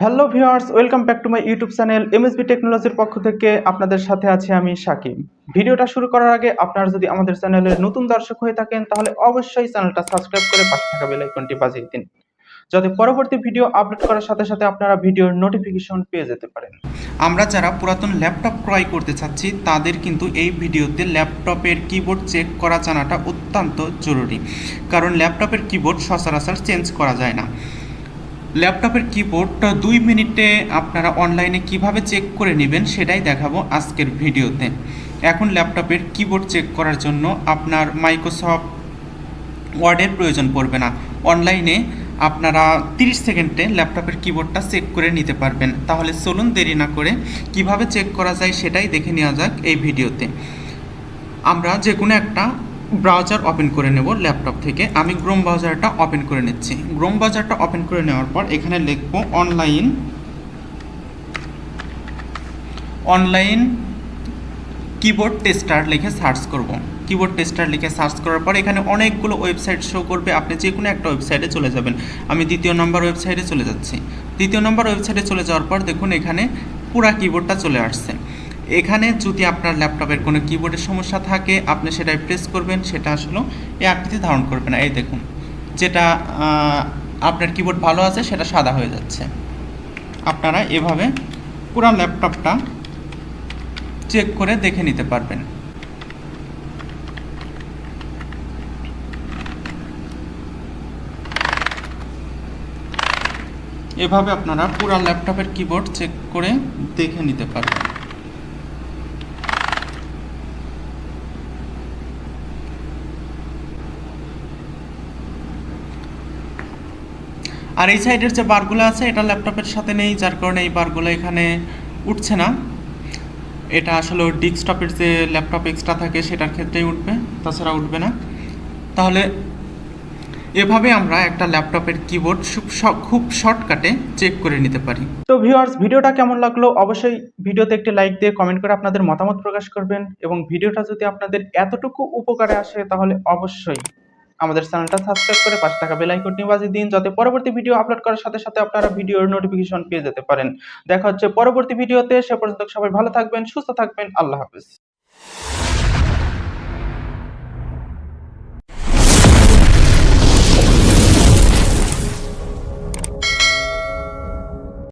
Hello viewers welcome back to my YouTube channel MSB টেকনোলজির পক্ষ থেকে আপনাদের সাথে আছি আমি শাকিব ভিডিওটা শুরু করার আগে আপনারা যদি আমাদের চ্যানেলের নতুন দর্শক হয়ে থাকেন, তাহলে অবশ্যই চ্যানেলটা সাবস্ক্রাইব করে পাশে থাকা বেল আইকনটি বাজিয়ে দিন। যাতে পরবর্তী ভিডিও আপলোড করার সাথে সাথে আপনারা ভিডিওর নোটিফিকেশন পেয়ে যেতে পারেন। আমরা যারা পুরাতন ল্যাপটপ ক্রয় করতে চাচ্ছি, তাদের কিন্তু এই ভিডিওতে ল্যাপটপের কিবোর্ড চেক করা জানাটা অত্যন্ত জরুরি। কারণ ল্যাপটপের কিবোর্ড সচরাচর চেঞ্জ করা যায় না। ল্যাপটপের কিবোর্ডটা দুই মিনিটে আপনারা অনলাইনে কীভাবে চেক করে নেবেন সেটাই দেখাবো আজকের ভিডিওতে। এখন ল্যাপটপের কিবোর্ড চেক করার জন্য আপনার মাইক্রোসফট ওয়ার্ডের প্রয়োজন পড়বে না। অনলাইনে আপনারা 30 সেকেন্ডে ল্যাপটপের কিবোর্ডটা চেক করে নিতে পারবেন। তাহলে চলুন দেরি না করে কীভাবে চেক করা যায় সেটাই দেখে নেওয়া যাক এই ভিডিওতে। আমরা যে কোনো একটা ব্রাউজার ওপেন করে নেব ল্যাপটপ থেকে। আমি গ্রোম ব্রাউজারটা ওপেন করে নিচ্ছি। গ্রোম ব্রাউজারটা ওপেন করে নেওয়ার পর এখানে লিখব অনলাইন অনলাইন কিবোর্ড টেস্টার লিখে সার্চ করব। কিবোর্ড টেস্টার লিখে সার্চ করার পর এখানে অনেকগুলো ওয়েবসাইট শো করবে। আপনি যে কোনো একটা ওয়েবসাইটে চলে যাবেন। আমি দ্বিতীয় নম্বর ওয়েবসাইটে চলে যাচ্ছি। দ্বিতীয় নম্বর ওয়েবসাইটে চলে যাওয়ার পর দেখুন এখানে পুরা কিবোর্ডটা চলে আসছে। এখানে যদি আপনার ল্যাপটপের কোনো কিবোর্ডের সমস্যা থাকে, আপনি সেটাই প্রেস করবেন, সেটা আসলে এই আকৃতি ধারণ করবে না। এই দেখুন, যেটা আপনার কিবোর্ড ভালো আছে, সেটা সাদা হয়ে যাচ্ছে। আপনারা এভাবে পুরা ল্যাপটপটা চেক করে দেখে নিতে পারবেন। এভাবে আপনারা পুরো ল্যাপটপের কিবোর্ড চেক করে দেখে নিতে পারবেন। আর এই সাইডের যে বারগুলো আছে, এটা ল্যাপটপের সাথে নেই, যার কারণে এই বারগুলো এখানে উঠছে না। এটা আসলে ডেস্কটপের যে ল্যাপটপ এক্সট্রা থাকে, সেটার ক্ষেত্রেই উঠবে, তাছাড়া উঠবে না। তাহলে এভাবে আমরা একটা ল্যাপটপের কিবোর্ড খুব শর্টকাটে চেক করে নিতে পারি। তো ভিউয়ার্স, ভিডিওটা কেমন লাগল? অবশ্যই ভিডিওতে একটি লাইক দিয়ে কমেন্ট করে আপনাদের মতামত প্রকাশ করবেন এবং ভিডিওটা যদি আপনাদের এতটুকু উপকারে আসে, তাহলে অবশ্যই আমাদের চ্যানেলটা সাবস্ক্রাইব করে পাশে থাকা বেল আইকনটি বাজিয়ে দিন, যাতে পরবর্তী ভিডিও আপলোড করার সাথে সাথে আপনারা ভিডিওর নোটিফিকেশন পেয়ে যেতে পারেন। দেখা হচ্ছে পরবর্তী ভিডিওতে সে পর্যন্ত সবাই ভালো থাকবেন, সুস্থ থাকবেন, আল্লাহ হাফেজ।